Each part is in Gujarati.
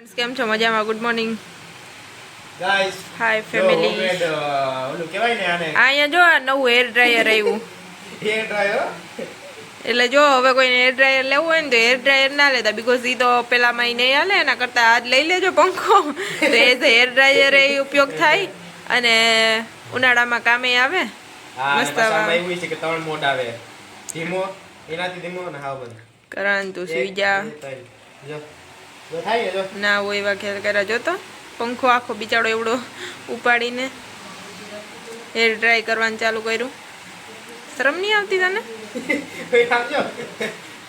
ફ્રેન્ડ્સ કેમ છો? મજામાં? Good morning guys hi family ઓલું કહેવાય ને આને. અહીંયા જો આ નવું હેર ડ્રાયર આવ્યું. હેર ડ્રાયર એટલે જો હવે કોઈને હેર ડ્રાયર લેવું હોય ને તો હેર ડ્રાયર ના લેતા બીકોઝ એ તો પેલામાં ઈ નહીં હાલે એના કરતાં આજ લઈ લેજો પંખો. તો એ હેર ડ્રાયર એ ઉપયોગ થાય અને ઉનાળામાં કામે આવે. મસ્ત આવે. છે કે ત્રણ મોડ આવે. ધીમો એનાથી ધીમો અને હાવ બંધ. કરણ તું સુઈ જા. ને હોય એવા ખ્યાલ કર્યા. જોતો પંખો આખો બિચારો એવડો ઉપાડીને હેર ડ્રાય કરવાનું ચાલુ કર્યું. શરમ નહીં આવતી તને?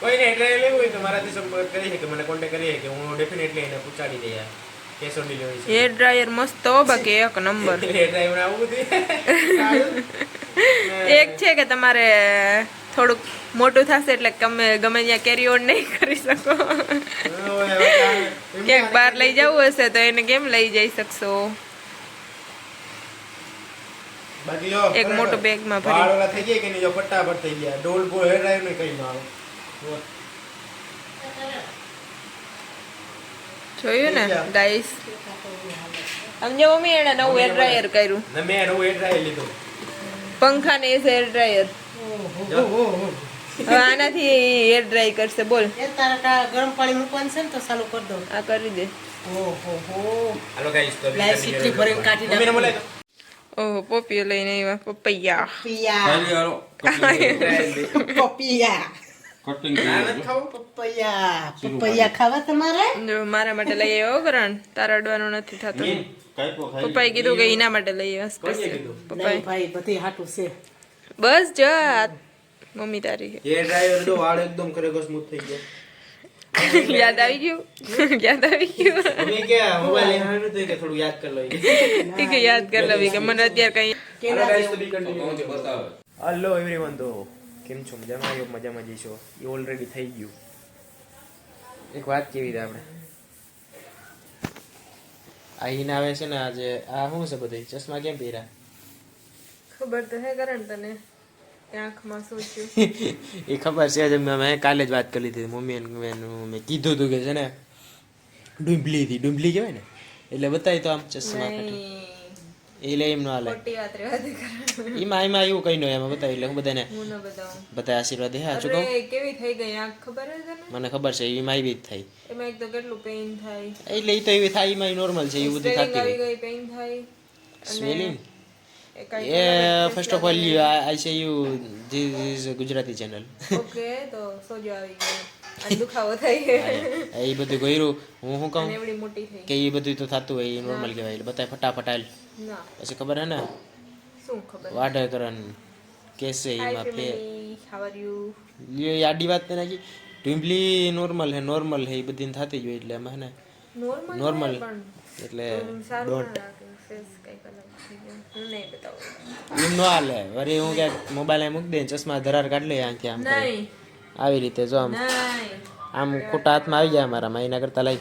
કોઈને ડ્રાઈવ લેવું હોય તો મારાથી સંપર્ક કરી શકે મને કોન્ટેક્ટ કરી શકે. હું ડેફિનેટલી એને પૂછાડી દઈએ cash on delivery hair dryer મસ્ત બાકી એક નંબર હેર ડ્રાયર આવું બધું. એક છે કે તમારે થોડુંક મોટું થશે એટલે ગમે ગમે ત્યાં કેરી ઓન નહીં કરી શકો. ક્યાંક બહાર લઈ જવું હશે તો એને કેમ લઈ જઈ શકશો? એક મોટો બેગ બેગમાં ભરી. થઈ ગયા કે નહીં જો ફટાફટ થઈ ગયા. ડોલ બોલ ડ્રાઈવ નહીં કઈ ન આવે જોયું ને ગાઈસ? સમજો મમ્મી એને નવું હેર ડ્રાયર કર્યું. ને મેં નવું હેર ડ્રાયર લીધું. પંખા ને હેર ડ્રાયર હવે આનાથી હેર ડ્રાય કરશે બોલ. એ ગરમ પાણી મૂકવાનું છે ને તો ચાલુ કરી દો આ કરી દે. ઓહો પોપીઓ લઈને આવ્યા પપૈયા. પપૈયા. પપિયા. ખાવું? પપૈયા. પપૈયા ખાવા તમારે? જો મારા માટે લઈ આવ્યો કરણ તારા અડવાનું નથી થતું. પપ્પાએ કીધું કે એના માટે લઈ આવ્યા સ્પેશિયલ પપ્પાએ. ભાઈ બધી હાટું છે. બસ જો મમ્મી તારી એ ડ્રાઈવર તો વાળ એકદમ ખરેખર સ્મૂથ થઈ ગયો. યાદ આવી ગયું? યાદ આવી ગયું? કે મોબાઈલ લેવાનું તો કે થોડું યાદ કરી લઈએ. ઠીક છે યાદ કરી લઈએ કે મને અત્યારે કઈ કેના guys, તો બી કન્ટિન્યુ બતાવો હેલો એવરીવન તો કેમ છો? મજામાં? આવ્યો મજામાં જઈશો? એ ઓલરેડી થઈ ગયું. એક વાત કેવી રીતે આપણે? આ હિના આવે છે ને આજે આ શું છે બધી? ચશ્મા કેમ પહેર્યા? ખબર તો હે કરણ તને આંખમાં શું એ ખબર છે આજે મેં કાલે જ વાત કરી લીધી. મમ્મી મેં કીધું હતું કે છે ને ડુંબલી હતી. ડુંબલી કહેવાય ને? એટલે બતાવી તો આમ ચશ્મા કાઢી. નહીં એ લે એમ ન હાલે એમાં એમાં એવું કઈ નહીં એમાં બતાવી એટલે હું બધાને બધા આશીર્વાદ હે કહું? કેવી થઈ ગઈ આંખ ખબર છે મને ખબર છે એમાં એવી જ થાય એમાં એક તો કેટલું પેઇન થાય. એટલે એ તો એવી થાય એમાં નોર્મલ છે એવું બધું થતી આવી ગઈ પેઇન થાય. Swelling A first of all I say you this is Gujarati channel okay તો સોજો આવી ગયો. દુખાવો થાય એ બધું કર્યું. હું શું કહું? મોટી થઈ. કે એ બધું તો થતું હોય એ નોર્મલ કહેવાય. એટલે બધા ફટાફટ આલ પછી ખબર હે ને? શું ખબર? વાઢકરણ કેસે હાય એમાં ફે લ્યો એ આડી વાત નાખી ઢીંભલી નોર્મલ હે નોર્મલ હે એ બધી થતી જ હોય એટલે એમાં હે ને? નોર્મલ એટલે ડોન્ટ એમ નો હાલે. વરી હું ક્યાંક મોબાઈલ મૂકી દે ચશ્મા ધરાર કાઢ લે આંખે આમ નહીં. આવી રીતે જો આમ આમ ખોટા હાથમાં આવી જાય અમારામાં એના કરતા લઈ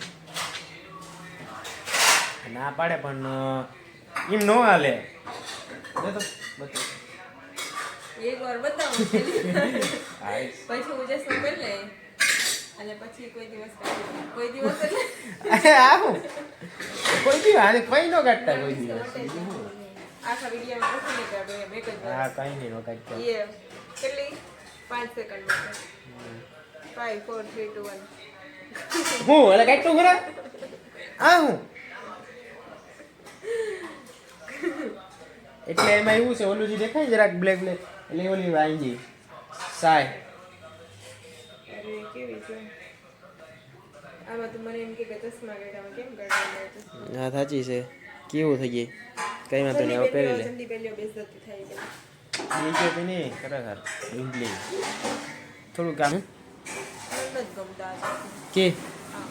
ના પાડે પણ એમ નો હાલે. એક વાર બતાવું પછી હું કરી લે અને પછી કોઈ દિવસ કોઈ દિવસ એટલે આવું. કોઈ દિવસ કઈ નો કાઢતા કોઈ દિવસ. આખા વિડીયોમાં કશું નહીં કાઢું. એમ એક જ હા કઈ નહીં નો કાઢતા એ કેટલી? પાંચ સેકન્ડ માટે five four three two one હું? એટલે કાઢતું ખરા? આ હું? એટલે એમાં એવું છે ઓલું જે દેખાય જરાક બ્લેક બ્લેક એટલે ઓલી વાંજી સાય. તું હા સાચી છે. કેવું થઈ ગઈ? કઈ વાંધો નહીં હવે પહેરી લે નહીં ખરેખર ઇંગ્લિશ થોડું કામ. કે હા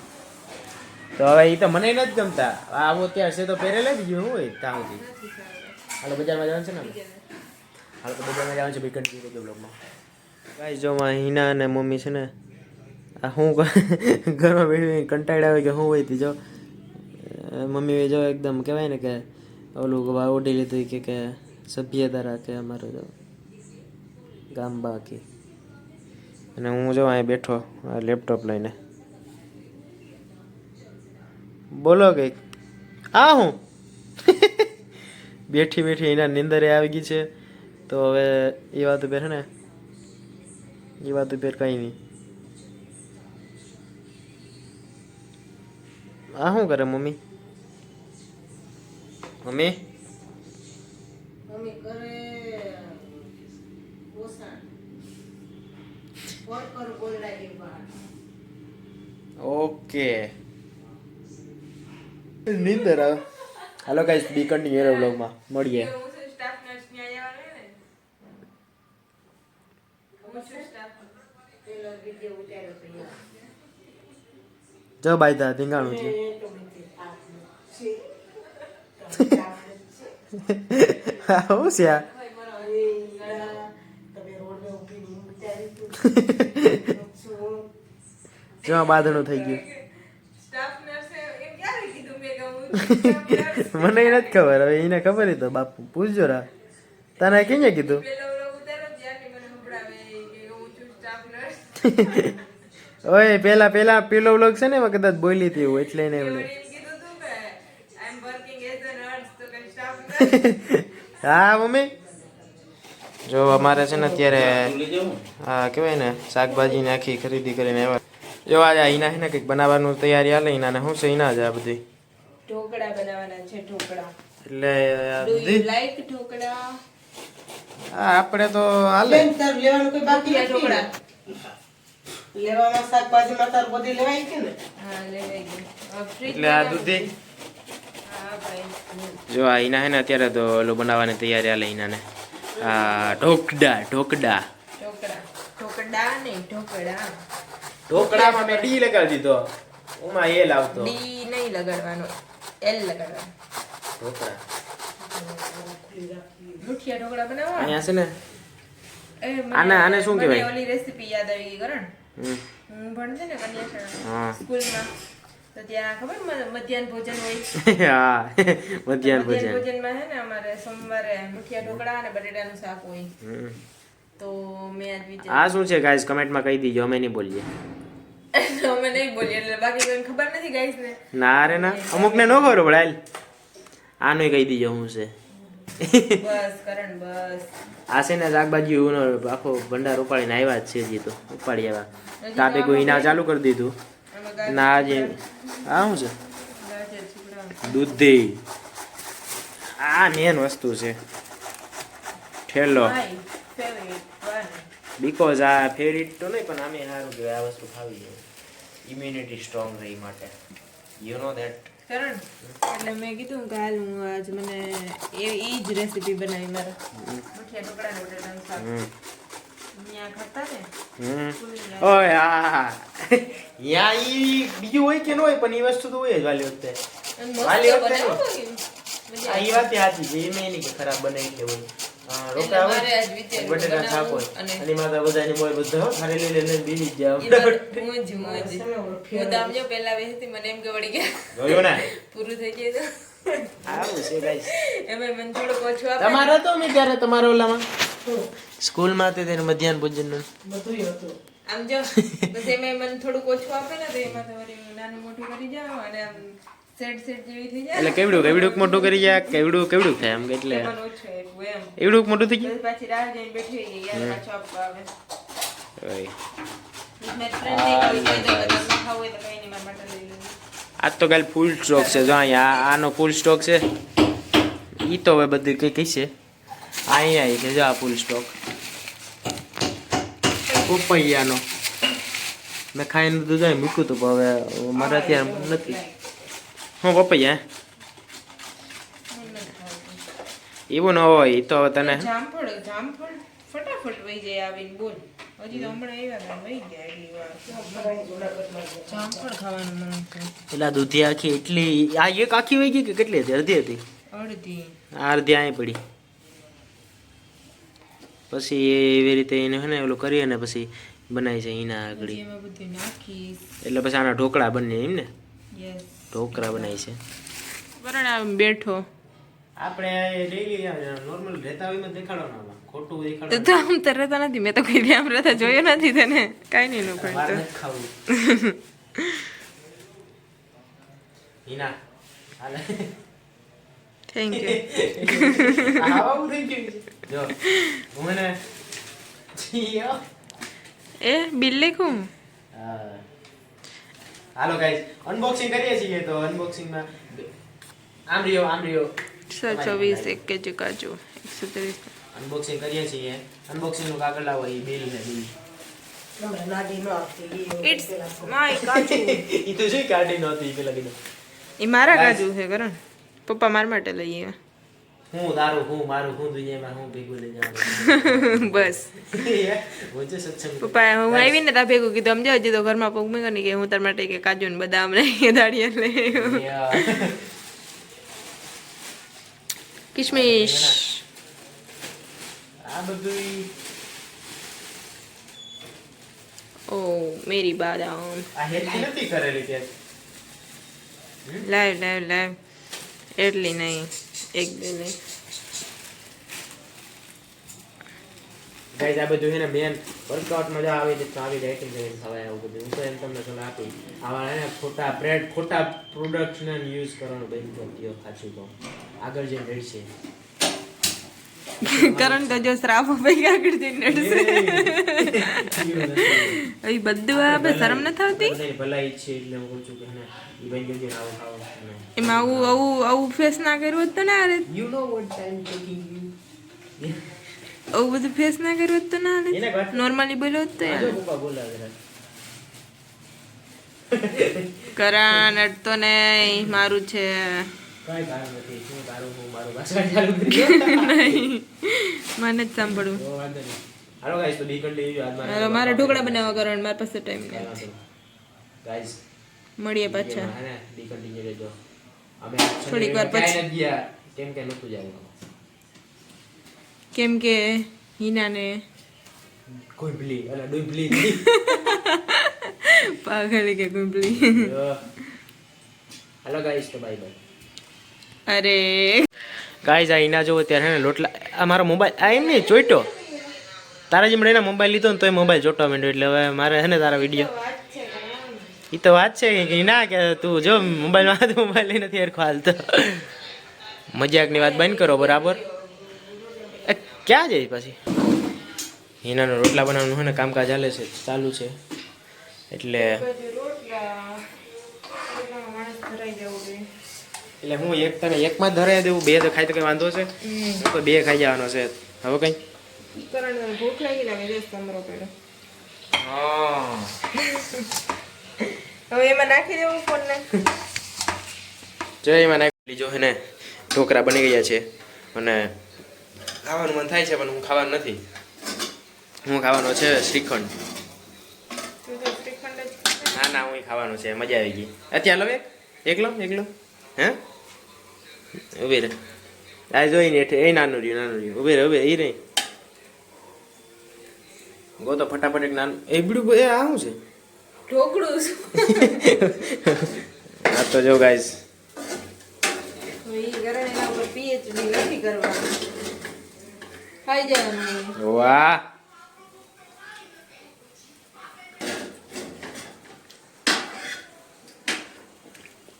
તો હવે એ તો મને નથી ગમતા આવો ત્યાં છે તો પહેરેલા બીજું શું હોય ત્યાં સુધી હાલો બજારમાં જવાનું છે ને હાલ તો બજારમાં જવાનું છે ભાઈ કન્ટિન્યુ કરજો બ્લોગમાં ગાઈસ જો માં હિના અને મમ્મી છે ને આ હું ઘરમાં બેઠી કંટાળ્યા હોય કે હું હોય તી જો મમ્મી જો એકદમ કહેવાય ને કે ઓલું ઓઢી લીધું કે કે સભ્યતા રાખે અમારે તો ગામ બાકી. અને હું જો અહીં બેઠો, આ લેપટોપ લઈને. બોલો કંઈક. આ હું? બેઠી બેઠી એના નિંદરે આવી ગઈ છે. તો હવે એ વાત ઉપર ને. એ વાત ઉપર કંઈ નહીં. આ શું કરે મમ્મી? મમ્મી? મમ્મી કરે પોષણ બહાર ઓકે. નિંદર હેલો ગાઈસ બી કન્ટિન્યુ વ્લોગમાં મળીએ. હું બાય દા નર્સ ન્યાય આવે ને? હું છું સ્ટાફ પેલો વીડિયો ઉતાર્યો તો યાર. જો બાયધા ધીંગાણું છે. હું છે આ અરે યાર, તમે રોડને ઊભી નહીં વિચાર્યું તું. શું? જો આ બાંધણું થઈ ગયું મને એ નથી ખબર હવે એને ખબર તો બાપુ પૂછજો રા તને કેને કીધું પેલો વ્લોગ ઉતાર્યો ત્યારથી મને સંભળાવે કે હું છું સ્ટાફ નર્સ ઓય પેલા પેલા પેલો વ્લોગ છે ને એમાં કદાચ બોલી હતી એટલે એને એમ હા મમ્મી? જો અમારે છે ને અત્યારે હા કહેવાય ને શાકભાજી નાખી આખી ખરીદી કરીને આવ્યા. જો આજે અહીંના છે ને કંઈક બનાવવાનું તૈયારી હાલે અહીંના શું છે અહીંના જ આ બધી? ઢોકળા બનાવવાના છે ઢોકળા. એટલે આ બધી? લાઈક ઢોકળા? હા આપણે તો હાલે. બેન, તાર લેવાનું કોઈ બાકી ઢોકળા લેવામાં શાકભાજીમાં તાર બધી લેવાય કે ને? હા લેવાય એટલે આ દૂધી? જો આ હિના હે ને અત્યારે તો ઓલું બનાવવાની તૈયારી હાલે અહીંના આ ઢોકડા ઢોકડા ઢોકડા ને ઢોકડા ઢોકળામાં મેં ડી લગાડી દીધો. ઓમાં એ લાવતો ડી નહીં લગાડવાનો એલ લગાડવાનો. ઢોકળા. મુઠિયા ઢોકળા બનાવવા? અહીંયા છે ને. એ આને- આને શું કહેવાય? ઓલી રેસીપી યાદ આવી ગઈ કરણ. હમ. હું ભણતી ને કન્યા સ્કૂલમાં. તો ત્યાં ખબર મધ્યાહન ભોજન હોય હા મધ્યાહન ભોજન. ભોજનમાં છે ને અમારે સોમવારે મુઠિયા ઢોકળા અને બટેટાનું શાક હોય. તો મેં આજ વિચાર આ શું છે ગાઈસ કમેન્ટમાં કહી દીજો અમે નહીં બોલીએ. અમે નહીં બોલીએ એટલે બાકી કોઈને ખબર નથી ગાઈસ ને. ના રે ના અમુકને ન ખબર પડે હાલ. આનું કહી દીજો હું છે. બસ કરણ બસ. આ છે ને શાકભાજી આખો ભંડાર ઉપાડીને આવ્યા જ છે જી તો ઉપાડી આવ્યા. તાપે કોઈ ના ચાલુ કરી દીધું. ના જે આ શું છે? દૂધી. આ મેન વસ્તુ છે. ઠેલો. બીકોઝ આ ફેવરિટ તો નહીં પણ આમે સારું કહેવાય. આ વસ્તુ ખાવી જોઈએ. ઇમ્યુનિટી સ્ટ્રોંગ રહી માટે. યુ નો ધેટ કરણ એટલે મેં કીધું કે હાલ હું આજ મને એ જ રેસીપી બનાવી મારા. મુઠિયા ઢોકળા ને શાક. ઓય હા યા ઈ બીજું હોય કે ન હોય પણ ઈ વસ્તુ તો હોય જ વાલી વખતે વાલી વખતે આ ઈ વાત સાચી છે એમ કે ખરાબ બનાવી કે હોય હા, રોકા હોય મારે આજ વિચાર્યું બટેટા શાક અને- અને માતા બધાની મોય બધા હો, લઈ લઈને બીજી જાવ મોજ મોજ હું જો પહેલા બેસતી મને એમ કે વળી ગયા જોયું ને પૂરું થઈ ગયું તો આવું છે ગાઈસ એમાં મને થોડુંક ઓછું આપે તમારે મેં ત્યારે તમારા ઓલામાં સ્કૂલમાં તે તેને મધ્યાહન ભોજનનું. બધું હતું. આમ જો બસ એમાં મને થોડુંક ઓછું આપે ને તો એમાં તમારે નાનું મોટું કરી જાઓ અને આમ સેટ સેટ જેવી થઈ જાય એટલે કેવડું કેવડુંક મોટું કરી જાય કેવડું કેવડું થાય આમ એટલે? એવડું મોટું થઈ પછી પાછી રાહ જોઈને બેઠી યાર આપવા આવે. તો કાલ ફૂલ સ્ટોક છે જો અહીંયા આનો ફૂલ સ્ટોક છે. ઈ તો હવે બધું કઈ કઈ છે? અહીંયા આવી છે જો આ ફૂલ સ્ટોક પપૈયાનો. મેં ખાઈને તો જાય મૂક્યું હતું પણ હવે મારે અત્યારે નથી. હું પપૈયા. એવું ન હોય તો હવે તને જામફળ જામફળ ફટાફટ વહી જાય આવીને બોલ. હજી તો હમણાં આવ્યા વહી ગયા એટલી વાર. જામફળ ખાવાનું મન થાય. પેલા દૂધી આખી એટલી આ એક આખી વહી ગઈ કે કેટલી હતી? અડધી હતી? અડધી. અડધી અહીં પડી. પછી એવી રીતે એને હે ને ઓલું કરી અને પછી બનાવી છે એના આગળ. એટલે પછી આના ઢોકળા બને એમ ને? ઢોકળા બનાવી છે. વરણ આમ બેઠો. આપણે નોર્મલ રહેતા હોય દેખાડવાનું ખોટું તો તો આમ તો રહેતા નથી. મેં તો કોઈ દી આમ રહેતા જોયો નથી તને. કાંઈ નહીં નું ખાવું. હિના હાલે. થેન્ક યુ આવા ગયું છે. જો એને જીયો. એ બિલ લખું હા. હાલો ગાઈસ અનબોક્સિંગ કરીએ છીએ તો અનબોક્સિંગમાં આમ રહ્યો આમ રહ્યો સો ચોવીસ એક કેજી કાજુ. એકસો ત્રીસ. અનબોક્સિંગ કરીએ છીએ. અનબોક્સિંગનું કાગળ લાવો એ બિલ ને બિલ ઇટ્સ માય કાજુ. ઈ તો જે કાઢી નહોતી પેલા કીધું. એ મારા કાજુ છે કરણ. પપ્પા મારા માટે લઈ આવ્યા. હું દારૂ હું મારું હું દુનિયામાં હું ભેગું લઈ જવાનું. બસ. પપ્પાએ હું આવીને તા ભેગું કીધું સમજો હજી તો ઘરમાં પગ મેં કે હું તાર માટે કે કાજુ ને બદામ ને આવ્યો. Yeah. કિશમિશ આ બધું ઓ મેરી બાદામ. આ હેલ્થી નથી કરેલી ત્યાં લાવ લાવ લાવ. એટલી નહીં એક બે નહીં ગાઈઝ આ બધું છે ને મેન વર્કઆઉટ મજા આવે છે તો આવી ડાયટિંગ કરીને ખવાય આવું બધું. હું તો એમ તમને સલાહ આપી આવા હે ને ખોટા બ્રેડ ખોટા પ્રોડક્ટ્સને યુઝ કરવાનું બંધ કરી દો સાચું કહું આગળ જઈને રહેશે. કરણ તો જો શ્રાપ ભાઈ આગળ જઈને નડશે. એ બધું આપે શરમ નથી આવતી ભલાઈ છે એટલે હું કહું છું કે ને ઈ ભાઈ ગયો આવો ખાવો એમાં આવું આવું આવું ફેસ ના કર્યું હોત તો ના રે you know what time taking you આવું બધું ફેસ ના કર્યું હોત તો ના રે નોર્મલી બોલ્યો હોત તો યાર કરણ અડતો નહીં મારું છે. કાંઈ કારણ નથી. મારું ભાષણ ચાલુ કરી મને જ સાંભળવું. હાલો ગાઈસ તો ડી continue આજ મારે હાલો મારે ઢોકળા બનાવવા કરવાનું મારી પાસે ટાઈમ નથી. Guys, મળીએ પાછા હે ને, ડી continue અમે થોડીક વાર પછી. ગયા, કેમ કે નતું જવાનું. કેમ કે હિનાને કોઈ ભલી, અલા, ડોઈ ભલી પાગલ કે ગુંબલી. હાલો guys, તો બાય બાય અરે ગાઈઝ આ ઈના જોવો ત્યારે એને લોટલા આ મારો મોબાઈલ આ એમ નહીં ચોઈટો તારા જેમ એના મોબાઈલ લીધો ને તો એ મોબાઈલ ચોટવા માંડ્યો. એટલે હવે મારે હે ને તારા વીડિયો. એ તો વાત છે કે ના કે તું જો મોબાઈલમાં તો મોબાઈલ લઈને નથી હરખો હાલતો. મજાકની વાત બંધ કરો, બરાબર? એ ક્યાં જાય પછી? હિનાનો રોટલા બનાવવાનું છે ને કામકાજ ચાલે છે, ચાલુ છે. એટલે એટલે હું એક તને એકમાં જ ધરાવી દેવું બે તો ખાઈ તો કઈ વાંધો છે. તો બે ખાઈ જવાનો છે. હવે કઈ? કરણ ભૂખ લાગી લાગે છે સમરો હવે એમાં નાખી દેવું ફોન ને જો એમાં નાખી. લીજો હે ને ઢોકરા બની ગયા છે. અને ખાવાનું મન થાય છે પણ હું ખાવાનું નથી. હું ખાવાનો છે શ્રીખંડ. ના ના હું ખાવાનું છે. મજા આવી ગઈ. અત્યારે લો એક. એકલો? એકલો? હે? ઊભી રહે. આ જોઈને હેઠે એ નાનું રહ્યું નાનું રહ્યું. ઊભી રહે ઊભી એ નહીં ગો તો ફટાફટ એક નાનું. એ બીડું એ આ શું છે? ઢોકળું. છું આ તો જો ગાઈસ હવે મસ્ત કરણ એના ઉપર પીએચડી નથી કરવાનું ખાઈ જવાનું વાહ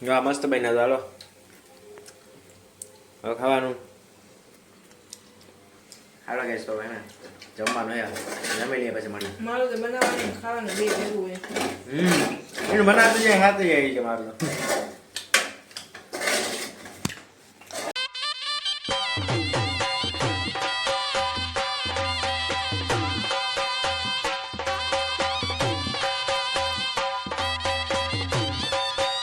જો આ મસ્ત બન્યા તો હાલો હવે ખાવાનું? હાલો ગેસ તો એને? જમવાનું હે જમી લઈએ પછી મળીએ. મારું તો બનાવવાનું ખાવાનું બે ભેગું હોય. હમ. એનું બનાવતું જાય ખાતું જાય છે મારું તો.